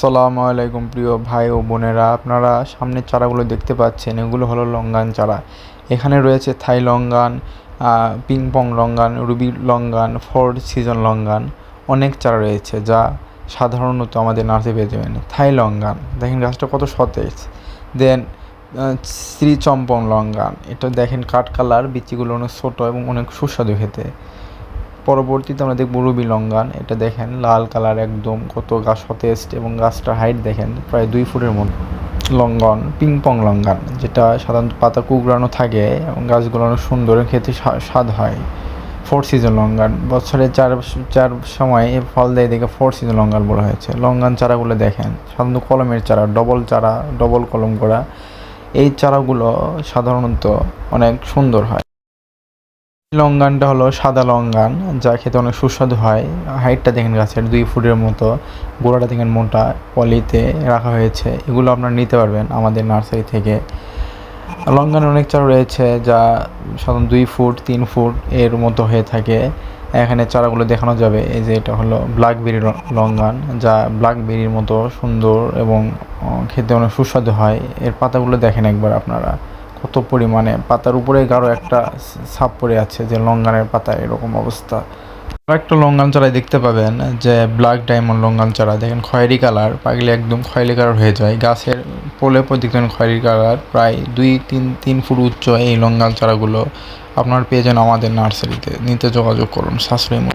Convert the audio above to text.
সালামু আলাইকুম প্রিয় ভাই ও বোনেরা, আপনারা সামনের চারাগুলো দেখতে পাচ্ছেন, এগুলো হলো লঙ্গান চারা। এখানে রয়েছে Thai longan ping pong longan, ruby longan, ford season longan, অনেক চারা রয়েছে যা সাধারণত আমাদের নার্সে পেয়ে যাবেন। থাই লঙ্গান, দেখেন গাছটা কত সতেজ। দেন শ্রী চম্পং লঙ্গান, এটা দেখেন কাঠ কালার, বিচিগুলো অনেক ছোটো এবং অনেক সুস্বাদু খেতে। পরবর্তীতে আমরা দেখব রুবি লঙ্গান। এটা দেখেন, লাল কালার একদম, কত গাছ সতেজ এবং গাছটার হাইট দেখেন, প্রায় দুই ফুটের মতো। লঙ্গন পিং পং লঙ্গান, যেটা সাধারণত পাতা কুকড়ানো থাকে এবং গাছগুলো অনেক সুন্দর খেতে স্বা- স্বাদ হয়। ফোর সিজন লঙ্গান, বছরে চার চার সময় এ ফল দেয় দেখে ফোর সিজন লঙ্গান বলা হয়েছে। লঙ্গান চারাগুলো দেখেন, সাধারণত কলমের চারা ডবল চারা ডবল কলম করা। এই চারাগুলো সাধারণত অনেক সুন্দর হয়। লঙ্গানটা হলো সাদা লঙ্গান, যা খেতে অনেক সুস্বাদু হয়। হাইটটা দেখেন গাছের দুই ফুটের মতো, গোড়াটা দেখেন মোটা, পলিতে রাখা হয়েছে। এগুলো আপনারা নিতে পারবেন আমাদের নার্সারি থেকে। লঙ্গানের অনেক চারা রয়েছে যা সাধারণত দুই ফুট, তিন ফুট এর মতো হয়ে থাকে। এখানে চারাগুলো দেখানো যাবে। এই যে এটা হলো ব্ল্যাকবেরি লঙ্গান, যা ব্ল্যাকবেরির মতো সুন্দর এবং খেতে অনেক সুস্বাদু হয়। এর পাতাগুলো দেখেন একবার আপনারা। কত পরিমাণে পাতার উপরে গাঢ় একটা ছাপ পড়ে আছে যে লঙ্গানের পাতা এরকম অবস্থা। একটা লঙ্গান চারাই দেখতে পাবেন, যে ব্ল্যাক ডায়মন্ড লঙ্গান চারা। দেখেন, খয়েরি কালার, পাগলে একদম খয়েরি কালার হয়ে যায়। গাছের পোলে পর দেখবেন খয়েরি কালার, প্রায় দুই, তিন তিন ফুট উচ্চ এই লঙ্গান চারাগুলো। আপনার পেয়ে যান আমাদের নার্সারিতে। নিতে যোগাযোগ করুন, সাশ্রয়ী।